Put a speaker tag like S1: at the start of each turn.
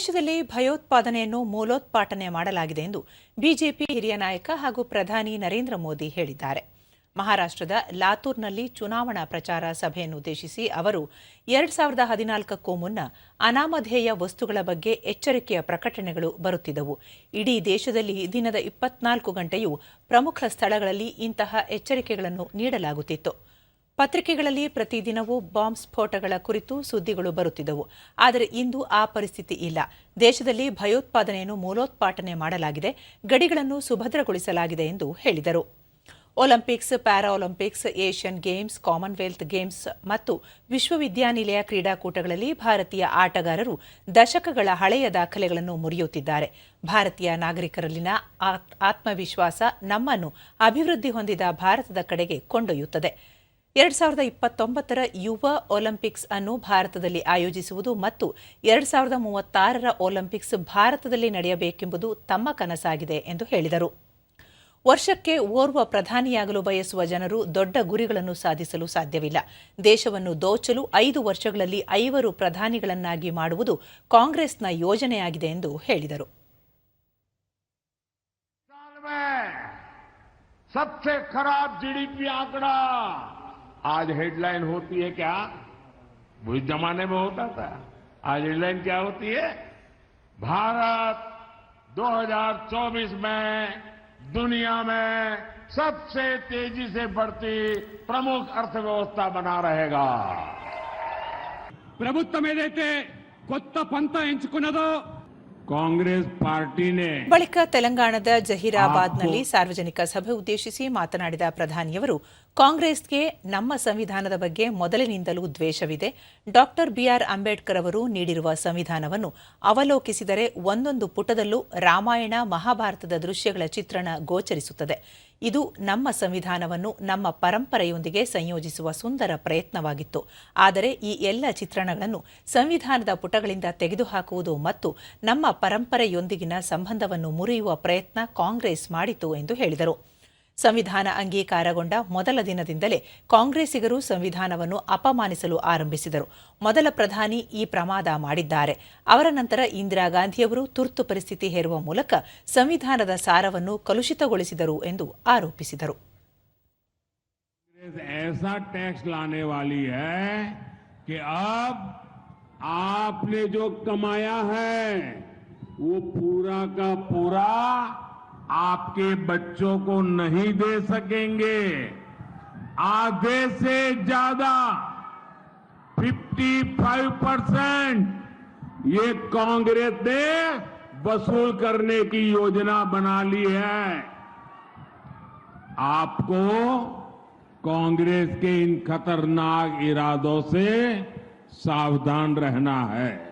S1: ದೇಶದಲ್ಲಿ ಭಯೋತ್ಪಾದನೆಯನ್ನು ಮೂಲೋತ್ಪಾಟನೆ ಮಾಡಲಾಗಿದೆ ಎಂದು ಬಿಜೆಪಿ ಹಿರಿಯ ನಾಯಕ ಹಾಗೂ ಪ್ರಧಾನಿ ನರೇಂದ್ರ ಮೋದಿ ಹೇಳಿದ್ದಾರೆ. ಮಹಾರಾಷ್ಟ್ರದ ಲಾತೂರ್ನಲ್ಲಿ ಚುನಾವಣಾ ಪ್ರಚಾರ ಸಭೆಯನ್ನು ಉದ್ದೇಶಿಸಿ ಅವರು ಎರಡ್ ಸಾವಿರದ ಹದಿನಾಲ್ಕಕ್ಕೂ ಮುನ್ನ ಅನಾಮಧೇಯ ವಸ್ತುಗಳ ಬಗ್ಗೆ ಎಚ್ಚರಿಕೆಯ ಪ್ರಕಟಣೆಗಳು ಬರುತ್ತಿದ್ದವು. ಇಡೀ ದೇಶದಲ್ಲಿ ದಿನದ ಇಪ್ಪತ್ನಾಲ್ಕು ಗಂಟೆಯೂ ಪ್ರಮುಖ ಸ್ಥಳಗಳಲ್ಲಿ ಇಂತಹ ಎಚ್ಚರಿಕೆಗಳನ್ನು ನೀಡಲಾಗುತ್ತಿತ್ತು. ಪತ್ರಿಕೆಗಳಲ್ಲಿ ಪ್ರತಿದಿನವೂ ಬಾಂಬ್ ಸ್ಫೋಟಗಳ ಕುರಿತು ಸುದ್ದಿಗಳು ಬರುತ್ತಿದ್ದವು. ಆದರೆ ಇಂದು ಆ ಪರಿಸ್ಥಿತಿ ಇಲ್ಲ. ದೇಶದಲ್ಲಿ ಭಯೋತ್ಪಾದನೆಯನ್ನು ಮೂಲೋತ್ಪಾಟನೆ ಮಾಡಲಾಗಿದೆ. ಗಡಿಗಳನ್ನು ಸುಭದ್ರಗೊಳಿಸಲಾಗಿದೆ ಎಂದು ಹೇಳಿದರು. Olympics, Paralympics, Asian games, Commonwealth games ಮತ್ತು ವಿಶ್ವವಿದ್ಯಾನಿಲಯ ಕ್ರೀಡಾಕೂಟಗಳಲ್ಲಿ ಭಾರತೀಯ ಆಟಗಾರರು ದಶಕಗಳ ಹಳೆಯ ದಾಖಲೆಗಳನ್ನು ಮುರಿಯುತ್ತಿದ್ದಾರೆ. ಭಾರತೀಯ ನಾಗರಿಕರಲ್ಲಿನ ಆತ್- ಆತ್ಮವಿಶ್ವಾಸ ನಮ್ಮನ್ನು ಅಭಿವೃದ್ಧಿ ಹೊಂದಿದ ಭಾರತದ ಕಡೆಗೆ ಕೊಂಡೊಯ್ಯುತ್ತದೆ. ಎರಡ್ ಸಾವಿರದ ಇಪ್ಪತ್ತೊಂಬತ್ತರ ಯುವ ಒಲಿಂಪಿಕ್ಸ್ ಅನ್ನು ಭಾರತದಲ್ಲಿ ಆಯೋಜಿಸುವುದು ಮತ್ತು ಎರಡ್ ಸಾವಿರದ ಮೂವತ್ತಾರರ ಒಲಿಂಪಿಕ್ಸ್ ಭಾರತದಲ್ಲಿ ನಡೆಯಬೇಕೆಂಬುದು ತಮ್ಮ ಕನಸಾಗಿದೆ ಎಂದು ಹೇಳಿದರು ವರ್ಷಕ್ಕೆ ಓರ್ವ ಪ್ರಧಾನಿಯಾಗಲು ಬಯಸುವ ಜನರು ದೊಡ್ಡ ಗುರಿಗಳನ್ನು ಸಾಧಿಸಲು ಸಾಧ್ಯವಿಲ್ಲ ದೇಶವನ್ನು ದೋಚಲು ಐದು ವರ್ಷಗಳಲ್ಲಿ ಐವರು ಪ್ರಧಾನಿಗಳನ್ನಾಗಿ ಮಾಡುವುದು ಕಾಂಗ್ರೆಸ್ನ ಯೋಜನೆಯಾಗಿದೆ ಎಂದು ಹೇಳಿದರು
S2: साल में सबसे खराब जीडीपी आंकड़ा आज हेडलाइन होती है क्या वो इस जमाने में होता था आज हेडलाइन क्या होती है भारत 2024 में दुनिया में सबसे तेजी से बढ़ती प्रमुख अर्थव्यवस्था बना रहेगा
S3: ప్రభుత్వం ఏదైతే కొత్త పంత ఎంచుకున్నదో
S2: ಕಾಂಗ್ರೆಸ್ ಪಾರ್ಟಿನೇ
S1: ಬಳಿಕ ತೆಲಂಗಾಣದ ಜಹೀರಾಬಾದ್ನಲ್ಲಿ ಸಾರ್ವಜನಿಕ ಸಭೆ ಉದ್ದೇಶಿಸಿ ಮಾತನಾಡಿದ ಪ್ರಧಾನಿಯವರು ಕಾಂಗ್ರೆಸ್ಗೆ ನಮ್ಮ ಸಂವಿಧಾನದ ಬಗ್ಗೆ ಮೊದಲಿನಿಂದಲೂ ದ್ವೇಷವಿದೆ. ಡಾಕ್ಟರ್ ಬಿಆರ್ ಅಂಬೇಡ್ಕರ್ ಅವರು ನೀಡಿರುವ ಸಂವಿಧಾನವನ್ನು ಅವಲೋಕಿಸಿದರೆ ಒಂದೊಂದು ಪುಟದಲ್ಲೂ ರಾಮಾಯಣ ಮಹಾಭಾರತದ ದೃಶ್ಯಗಳ ಚಿತ್ರಣ ಗೋಚರಿಸುತ್ತದೆ. ಇದು ನಮ್ಮ ಸಂವಿಧಾನವನ್ನು ನಮ್ಮ ಪರಂಪರೆಯೊಂದಿಗೆ ಸಂಯೋಜಿಸುವ ಸುಂದರ ಪ್ರಯತ್ನವಾಗಿತ್ತು. ಆದರೆ ಈ ಎಲ್ಲ ಚಿತ್ರಣಗಳನ್ನು ಸಂವಿಧಾನದ ಪುಟಗಳಿಂದ ತೆಗೆದುಹಾಕುವುದು ಮತ್ತು ನಮ್ಮ ಪರಂಪರೆಯೊಂದಿಗಿನ ಸಂಬಂಧವನ್ನು ಮುರಿಯುವ ಪ್ರಯತ್ನ ಕಾಂಗ್ರೆಸ್ ಮಾಡಿತು ಎಂದು ಹೇಳಿದರು. ಸಂವಿಧಾನ ಅಂಗೀಕಾರಗೊಂಡ ಮೊದಲ ದಿನದಿಂದಲೇ ಕಾಂಗ್ರೆಸ್ಸಿಗರು ಸಂವಿಧಾನವನ್ನು ಅಪಮಾನಿಸಲು ಆರಂಭಿಸಿದರು ಮೊದಲ ಪ್ರಧಾನಿ ಈ ಪ್ರಮಾದ ಮಾಡಿದ್ದಾರೆ ಅವರ ನಂತರ ಇಂದಿರಾ ಗಾಂಧಿಯವರು ತುರ್ತು ಪರಿಸ್ಥಿತಿ ಹೇರುವ ಮೂಲಕ ಸಂವಿಧಾನದ ಸಾರವನ್ನು ಕಲುಷಿತಗೊಳಿಸಿದರು ಎಂದು ಆರೋಪಿಸಿದರು
S2: कांग्रेस ऐसा टैक्स लाने वाली है कि अब आपने जो कमाया है वो पूरा का पूरा आपके बच्चों को नहीं दे सकेंगे। आधे से ज़्यादा 55 परसेंट ये कांग्रेस ने वसूल करने की योजना बना ली है। आपको कांग्रेस के इन खतरनाक इरादों से सावधान रहना है।